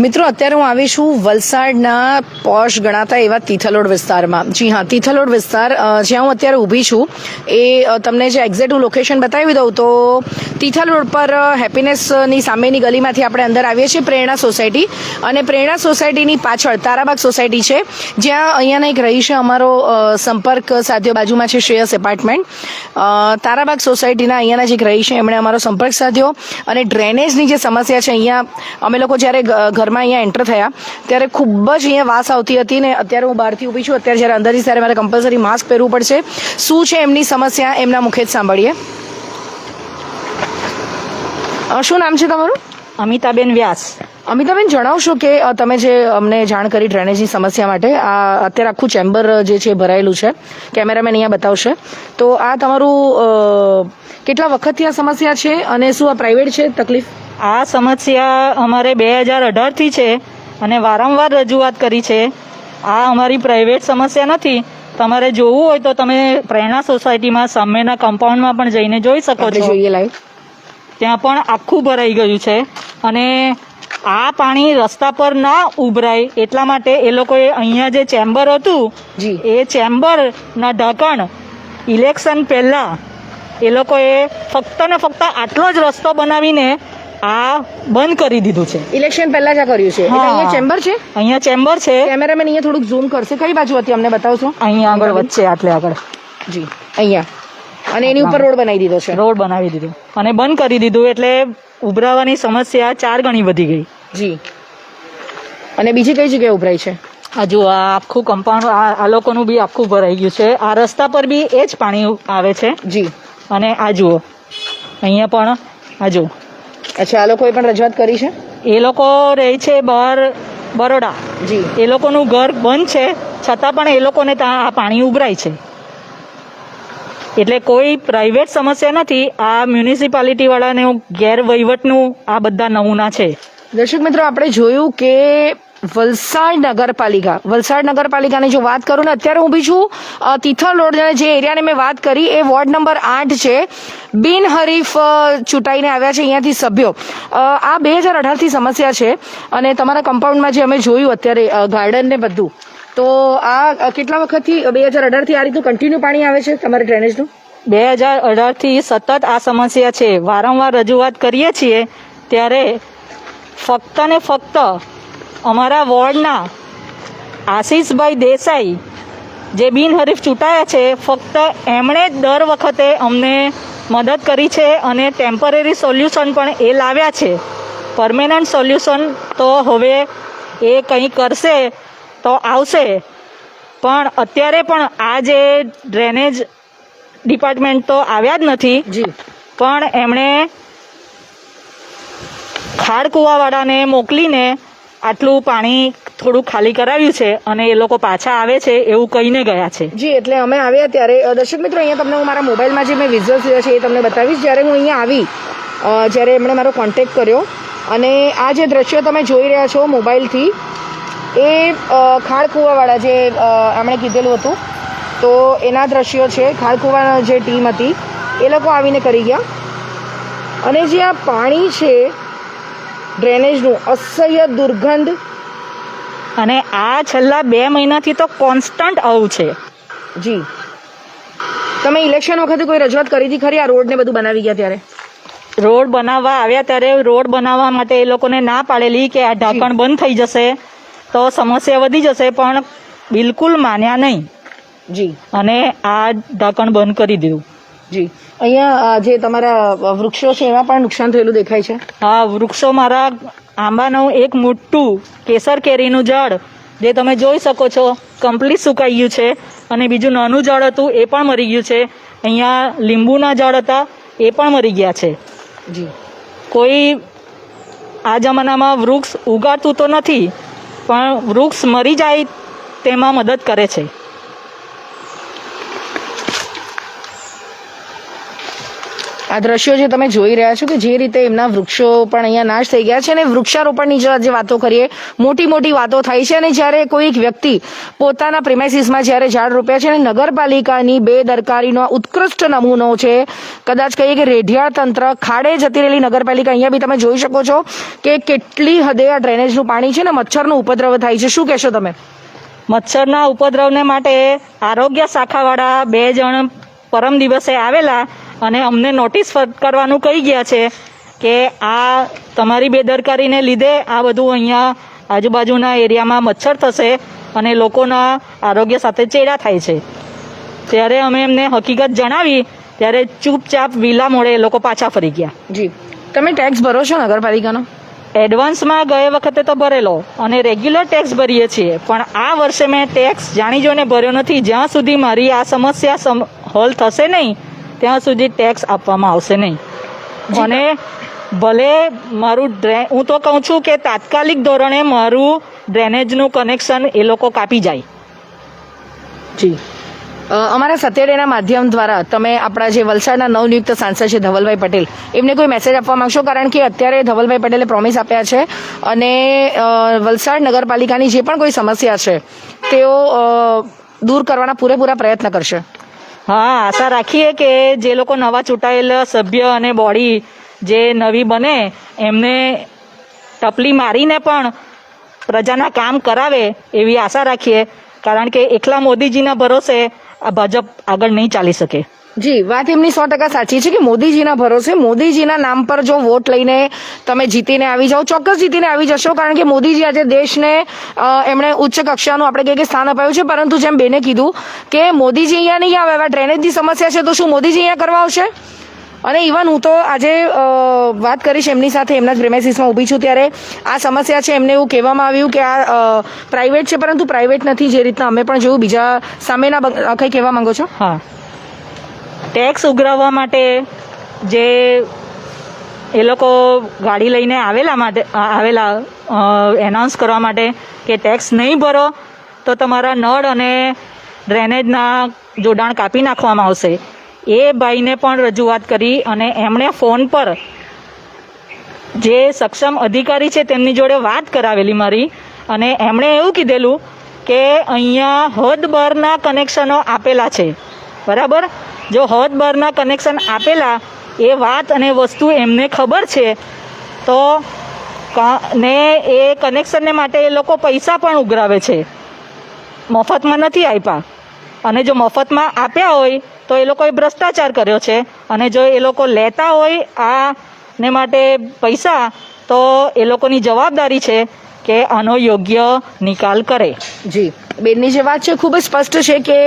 મિત્રો, અત્યારે હું આવી છું વલસાડના પોશ ગણાતા એવા તિથલોડ વિસ્તારમાં. જી હા, તિથલોડ વિસ્તાર જ્યાં હું અત્યારે ઊભી છું, એ તમને જે એક્ઝેક્ટ હું લોકેશન બતાવી દઉં તો તિથલોડ પર હેપીનેસની સામેની ગલીમાંથી આપણે અંદર આવીએ છીએ, પ્રેરણા સોસાયટી. અને પ્રેરણા સોસાયટીની પાછળ, તારાબાગ સોસાયટી છે, જ્યાં અહીંયાના એક રહી છે અમારો સંપર્ક સાધ્યો, બાજુમાં છે શ્રેયસ એપાર્ટમેન્ટ તારાબાગ સોસાયટીના અહીંયાના જે રહી છે એમણે અમારો સંપર્ક સાધ્યો. અને ડ્રેનેજની જે સમસ્યા છે, અહીંયા અમે લોકો જ્યારે ગ- ઘરમાં અહીંયા એન્ટર થયા. ત્યારે ખૂબ જ અહીંયા વાસ આવતી હતી ને અત્યારે હું બહારથી ઊભી છું. અત્યારે જ્યારે અંદરથી ત્યારે મારે કમ્પલસરી માસ્ક પહેરવું પડશે. શું છે એમની સમસ્યા? એમના મુખે જ સાંભળીએ. શું નામ છે તમારું? અમિતાબેન વ્યાસ. અમિતાબેન જણાવશો કે તમે જે અમને જાણ કરી ડ્રેનેજની સમસ્યા માટે આ અત્યારે આખું ચેમ્બર જે છે ભરાયેલું છે. કેમેરામેન અહીંયા બતાવશે. તો આ તમારું કેટલા વખતથી આ સમસ્યા છે અને શું આ પ્રાઇવેટ છે? તકલીફ? આ સમસ્યા અમારે બે હજાર અઢારથી છે અને વારંવાર રજૂઆત કરી છે. આ અમારી પ્રાઇવેટ સમસ્યા નથી. તમારે જોવું હોય તો તમે પ્રેરણા સોસાયટીમાં સામેના કમ્પાઉન્ડમાં પણ જઈને જોઈ શકો છો. ત્યાં પણ આખું ભરાઈ ગયું છે અને આ પાણી રસ્તા પર ના ઉભરાય એટલા માટે એ લોકોએ અહીંયા જે ચેમ્બર હતું એ ચેમ્બરના ઢાંકણ ઇલેક્શન પહેલા એ લોકોએ ફક્ત ને ફક્ત આટલો જ રસ્તો બનાવીને આ બંધ કરી દીધું છે. ઇલેક્શન પહેલા જ આ કર્યું છે. એટલે અહીંયા ચેમ્બર છે? અહીંયા ચેમ્બર છે. કેમેરામેન અહીંયા થોડુંક ઝૂમ કરશે. કઈ બાજુ હતી અમને બતાવશો? અહીંયા આગળ વચ્ચે આટલે આગળ. જી અહીંયા. અને એની ઉપર રોડ બનાવી દીધો છે. રોડ બનાવી દીધો. અને બંધ કરી દીધું એટલે ઉભરાવાની સમસ્યા ચાર ગણી વધી ગઈ. જી. અને બીજી કઈ જગ્યાએ ઉભરાઈ છે? આ જુઓ આ આખું કમ્પાઉન્ડ આ આ લોકોનું બી આખું ભરાઈ ગયું છે. આ રસ્તા પર બી એ જ પાણી આવે છે. જી. અને આ જુઓ અહીંયા પણ આ જુઓ. અચ્છા આ લોકોએ પણ રજૂઆત કરી છે? એ લોકો રહે છે બહાર બરોડા. જી. એ લોકોનું ઘર બંધ છે છતાં પણ એ લોકોને ત્યાં આ પાણી ઉભરાય છે. એટલે કોઈ પ્રાઇવેટ સમસ્યા નથી આ મ્યુનિસિપાલિટી વાળાને ગેરવહીવટનું આ બધા નમૂના છે. દર્શક મિત્રો આપણે જોયું કે વલસાડ નગરપાલિકા. વલસાડ નગરપાલિકાની જો વાત કરું ને, અત્યારે ઊભી છું તિથલ રોડ જે એરિયાની મેં વાત કરી, એ વોર્ડ નંબર આઠ છે. બિનહરીફ ચૂંટાઈને આવ્યા છે અહીંયાથી સભ્યો. આ બે હજાર અઢારથી સમસ્યા છે અને તમારા કમ્પાઉન્ડમાં જે અમે જોયું અત્યારે ગાર્ડન ને બધું. તો આ કેટલા વખતથી બે હજાર અઢારથી આ રીતનું કન્ટિન્યુ પાણી આવે છે તમારે ડ્રેનેજનું બે હજાર અઢારથી સતત આ સમસ્યા છે. વારંવાર રજૂઆત કરીએ છીએ, ત્યારે ફક્ત ને ફક્ત અમારા વોર્ડના આશીષભાઈ દેસાઈ જે બિનહરીફ ચૂંટાયા છે ફક્ત એમણે જ દર વખતે અમને મદદ કરી છે અને ટેમ્પરરી સોલ્યુશન પણ એ લાવ્યા છે. પરમેનન્ટ સોલ્યુશન તો હવે એ કંઈ કરશે તો આવશે. પણ અત્યારે પણ આ જે ડ્રેનેજ ડિપાર્ટમેન્ટ તો આવ્યા જ નથી. જી. પણ એમણે ખાડકુવાવાળાને મોકલીને આટલું પાણી થોડું ખાલી કરાવ્યું છે અને એ લોકો પાછા આવે છે એવું કહીને ગયા છે. જી, એટલે અમે આવ્યા ત્યારે દર્શક મિત્રો, અહીંયા તમને હું મારા મોબાઈલમાં જે મેં વિઝ્યુઅલ્સ લીધા છે એ તમને બતાવીશ. જ્યારે હું અહીંયા આવી જ્યારે એમણે મારો કોન્ટેક્ટ કર્યો અને આ જે દ્રશ્યો તમે જોઈ રહ્યા છો મોબાઈલથી, એ ખાળકુવાવાળા જે એમણે કીધેલું હતું, તો એના દ્રશ્યો છે. ખાડ જે ટીમ હતી, એ લોકો આવીને કરી ગયા. અને જે આ પાણી છે ડ્રેનેજનું અસહ્ય દુર્ગંધ. અને આ છેલ્લા બે મહિનાથી તો કોન્સ્ટન્ટ આવું છે. જી. તમે ઇલેક્શન વખતે કોઈ રજૂઆત કરી હતી ખરી? આ રોડને બધું બનાવી ગયા ત્યારે? રોડ બનાવવા આવ્યા ત્યારે રોડ બનાવવા માટે એ લોકોને ના પાડેલી કે આ ઢાંકણ બંધ થઈ જશે તો સમસ્યા વધી જશે પણ બિલકુલ માન્યા નહીં. જી. અને આ ઢાંકણ બંધ કરી દીધું. જી. અહીંયા જે તમારા વૃક્ષો છે એમાં પણ નુકસાન થયેલું દેખાય છે? હા વૃક્ષો મારા આંબાનું એક મોટું કેસર કેરીનું ઝાડ જે તમે જોઈ શકો છો કમ્પ્લીટ સુકાઈ ગયું છે. અને બીજું નાનું ઝાડ હતું એ પણ મરી ગયું છે. અહીંયા લીંબુના ઝાડ હતા એ પણ મરી ગયા છે. જી. કોઈ આ જમાનામાં વૃક્ષ ઉગાડતું તો નથી પણ વૃક્ષ મરી જાય તેમાં મદદ કરે છે. આ દ્રશ્યો જે તમે જોઈ રહ્યા છો કે જે રીતે એમના વૃક્ષો પણ અહીંયા નાશ થઈ ગયા છે અને વૃક્ષારોપણની જે વાતો કરીએ, મોટી મોટી વાતો થાય છે અને જ્યારે કોઈ એક વ્યક્તિ પોતાના પ્રિમાઇસીસમાં જ્યારે ઝાડ રોપ્યા છે અને નગરપાલિકાની બેદરકારીનો દરકારીનો ઉત્કૃષ્ટ નમૂનો છે, કદાચ કહીએ કે રેઢિયાળ તંત્ર ખાડે જતી રહેલી નગરપાલિકા અહીંયા બી તમે જોઈ શકો છો કે કેટલી હદે આ ડ્રેનેજનું પાણી છે ને મચ્છરનો ઉપદ્રવ થાય છે. શું કહેશો તમે? મચ્છરના ઉપદ્રવને માટે આરોગ્ય શાખાવાળા બે જણ પરમ દિવસે આવેલા અને અમને નોટિસ કરવાનું કહી ગયા છે કે આ તમારી બેદરકારીને લીધે આ બધું અહીંયા આજુબાજુના એરિયામાં મચ્છર થશે અને લોકોના આરોગ્ય સાથે ચેડા થાય છે. ત્યારે અમે એમને હકીકત જણાવી ત્યારે ચૂપચાપ વિલા મોડે એ લોકો પાછા ફરી ગયા. જી. તમે ટેક્સ ભરો છો નગરપાલિકાનો? એડવાન્સમાં ગયે વખતે તો ભરેલો અને રેગ્યુલર ટેક્સ ભરીએ છીએ પણ આ વર્ષે મેં ટેક્સ જાણી જોઈને ભર્યો નથી. જ્યાં સુધી મારી આ સમસ્યા સમ હલ થશે નહીં ત્યાં સુધી ટેક્સ આપવામાં આવશે નહીં. અને ભલે મારું ડ્રે હું તો કહું છું કે તાત્કાલિક ધોરણે મારું ડ્રેનેજનું કનેક્શન એ લોકો કાપી જાય. જી. અમારા સત્યડેના માધ્યમ દ્વારા તમે આપણા જે વલસાડના નવનિયુક્ત સાંસદ છે ધવલભાઈ પટેલ એમને કોઈ મેસેજ આપવા માંગશો? કારણ કે અત્યારે ધવલભાઈ પટેલે પ્રોમિસ આપ્યા છે અને વલસાડ નગરપાલિકાની જે પણ કોઈ સમસ્યા છે તેઓ દૂર કરવાના પૂરેપૂરા પ્રયત્ન કરશે. હા, આશા રાખીએ કે જે લોકો નવા ચૂંટાયેલા સભ્ય અને બોડી જે નવી બને, એમને ટપલી મારીને પણ પ્રજાના કામ કરાવે એવી આશા રાખીએ. કારણ કે એકલા મોદીજીના ભરોસે આ ભાજપ આગળ નહીં ચાલી શકે. જી, વાત એમની સો ટકા સાચી છે કે મોદીજીના ભરોસે મોદીજીના નામ પર જો વોટ લઈને તમે જીતીને આવી જાઓ, ચોક્કસ જીતીને આવી જશો, કારણ કે મોદીજી આજે દેશને એમણે ઉચ્ચ કક્ષાનું આપણે કહીએ કે સ્થાન અપાયું છે, પરંતુ જેમ બેને કીધું કે મોદીજી અહીંયા નહીં આવે, એવા ડ્રેનેજની સમસ્યા છે, તો શું મોદીજી અહીંયા કરવા આવશે? અને ઇવન હું તો આજે વાત કરીશ એમની સાથે, એમના જ પ્રેમેસીસમાં ઊભી છું ત્યારે, આ સમસ્યા છે, એમને એવું કહેવામાં આવ્યું કે આ પ્રાઇવેટ છે, પરંતુ પ્રાઇવેટ નથી, જે રીતના અમે પણ જોયું બીજા સામેના કંઈ કહેવા માંગો છો? હા. ટેક્સ ઉઘરાવવા માટે જે એ લોકો ગાડી લઈને આવેલા માટે આવેલા એનાઉન્સ કરવા માટે કે ટેક્સ નહીં ભરો, તો તમારા નળ અને ડ્રેનેજના જોડાણ કાપી નાખવામાં આવશે. એ ભાઈને પણ રજૂઆત કરી અને એમણે ફોન પર જે સક્ષમ અધિકારી છે તેમની જોડે વાત કરાવેલી મારી અને એમણે એવું કીધેલું કે અહીંયા હદ બહારના કનેક્શનો આપેલા છે. બરાબર? જો હદ બહારના કનેક્શન આપેલા એ વાત અને વસ્તુ એમને ખબર છે, તો ને એ કનેક્શનને માટે એ લોકો પૈસા પણ ઉઘરાવે છે. મફતમાં નથી આપ્યા. અને જો મફતમાં આપ્યા હોય, તો એ લોકોએ ભ્રષ્ટાચાર કર્યો છે. અને જો એ લોકો લેતા હોય આ ને માટે પૈસા, તો એ લોકોની જવાબદારી છે કે આનો યોગ્ય નિકાલ કરે. જી. બેનની જે વાત છે, ખૂબ સ્પષ્ટ છે કે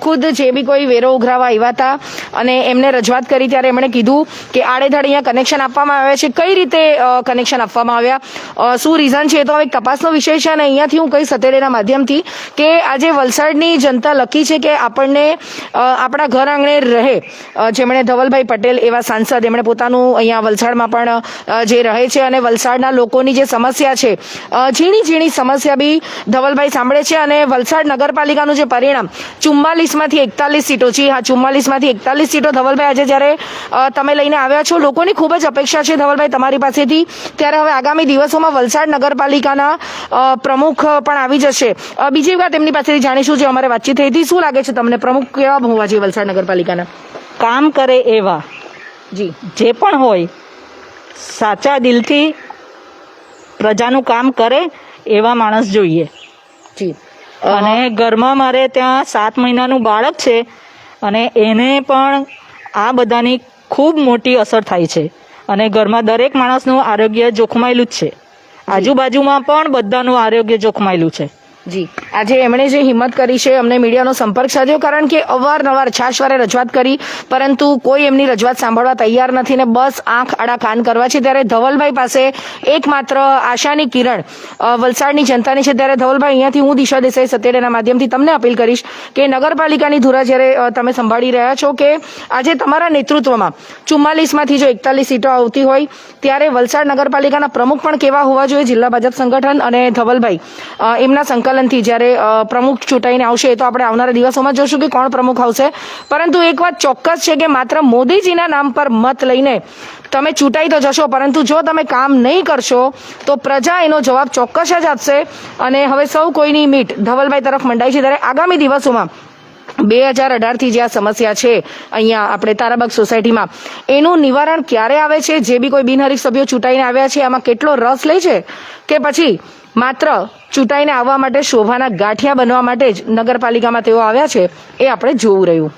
ખુદ જે બી કોઈ વેરો ઉઘરાવા આવ્યા હતા અને એમને રજૂઆત કરી ત્યારે એમણે કીધું કે આડેધડ અહીંયા કનેક્શન આપવામાં આવ્યા છે. કઈ રીતે કનેક્શન આપવામાં આવ્યા? શું રીઝન છે? તો હવે એક તપાસનો વિષય છે અને અહીંયાથી હું કહીશ સત્યડેના માધ્યમથી કે આજે વલસાડની જનતા લકી છે કે આપણને આપણા ઘર આંગણે રહે. જેમણે ધવલભાઈ પટેલ એવા સાંસદ, એમણે પોતાનું અહીંયા વલસાડમાં પણ જે રહે છે અને વલસાડના લોકોની જે સમસ્યા છે ઝીણી ઝીણી સમસ્યા બી ધવલભાઈ સાંભળે છે અને વલસાડ નગરપાલિકાનું જે પરિણામ ચુમ્માલીસમાંથી એકતાલીસ સીટો. છે હા ચુમ્માલીસમાંથી એકતાલીસ સીટો. ધવલભાઈ આજે જ્યારે તમે લઈને આવ્યા છો લોકોની ખૂબ જ અપેક્ષા છે ધવલભાઈ તમારી પાસેથી. ત્યારે હવે આગામી દિવસોમાં વલસાડ નગરપાલિકાના પ્રમુખ પણ આવી જશે. બીજી વાત એમની પાસેથી જાણીશું જે અમારે વાતચીત થઈ હતી. શું લાગે છે તમને? પ્રમુખ કેવા હોવા જોઈએ વલસાડ નગરપાલિકાના? કામ કરે એવા જી. જે પણ હોય સાચા દિલથી પ્રજાનું કામ કરે એવા માણસ જોઈએ. જી. અને ઘરમાં મારે ત્યાં સાત મહિનાનું બાળક છે અને એને પણ આ બધાની ખૂબ મોટી અસર થાય છે. અને ઘરમાં દરેક માણસનું આરોગ્ય જોખમાયેલું જ છે. આજુબાજુમાં પણ બધાનું આરોગ્ય જોખમાયેલું છે. જી. આજે એમણે જે હિંમત કરી છે, અમને મીડિયાનો સંપર્ક સાધ્યો, કારણ કે અવારનવાર છાશવારે રજૂઆત કરી, પરંતુ કોઈ એમની રજૂઆત સાંભળવા તૈયાર નથી ને બસ આંખ આડા કાન કરવા છે. ત્યારે ધવલભાઈ પાસે એકમાત્ર આશાની કિરણ વલસાડની જનતાની છે. ત્યારે ધવલભાઈ, અહીંયાથી હું દિશા દેસાઈ સત્યડેના માધ્યમથી તમને અપીલ કરીશ કે નગરપાલિકાની ધુરા જ્યારે તમે સંભાળી રહ્યા છો કે આજે તમારા નેતૃત્વમાં ચુમ્માલીસમાંથી જો એકતાલીસ સીટો આવતી હોય, ત્યારે વલસાડ નગરપાલિકાના પ્રમુખ પણ કેવા હોવા જોઈએ? જિલ્લા ભાજપ સંગઠન અને ધવલભાઈ એમના સંકલન આંદોલનથી જ્યારે પ્રમુખ ચૂંટાઈને આવશે એ તો આપણે આવનારા દિવસોમાં જોશું કે કોણ પ્રમુખ આવશે. પરંતુ એક વાત ચોક્કસ છે કે માત્ર મોદીજીના નામ પર મત લઈને તમે ચૂંટાઈ તો જશો, પરંતુ જો તમે કામ નહીં કરશો, તો પ્રજા એનો જવાબ ચોક્કસ જ આપશે. અને હવે સૌ કોઈની મીટ ધવલભાઈ તરફ મંડાઈ છે. ત્યારે આગામી દિવસોમાં બે હજાર અઢારથી જે આ સમસ્યા છે, અહીંયા આપણે તારાબાગ સોસાયટીમાં, એનું નિવારણ ક્યારે આવે છે? જે બી કોઈ બિનહરીફ સભ્યો ચૂંટાઈને આવ્યા છે, આમાં કેટલો રસ લે છે? કે પછી માત્ર ચૂંટાઈને આવવા માટે શોભાના ગાંઠિયા બનવા માટે જ નગરપાલિકામાં તેઓ આવ્યા છે, એ આપણે જોવું રહ્યું.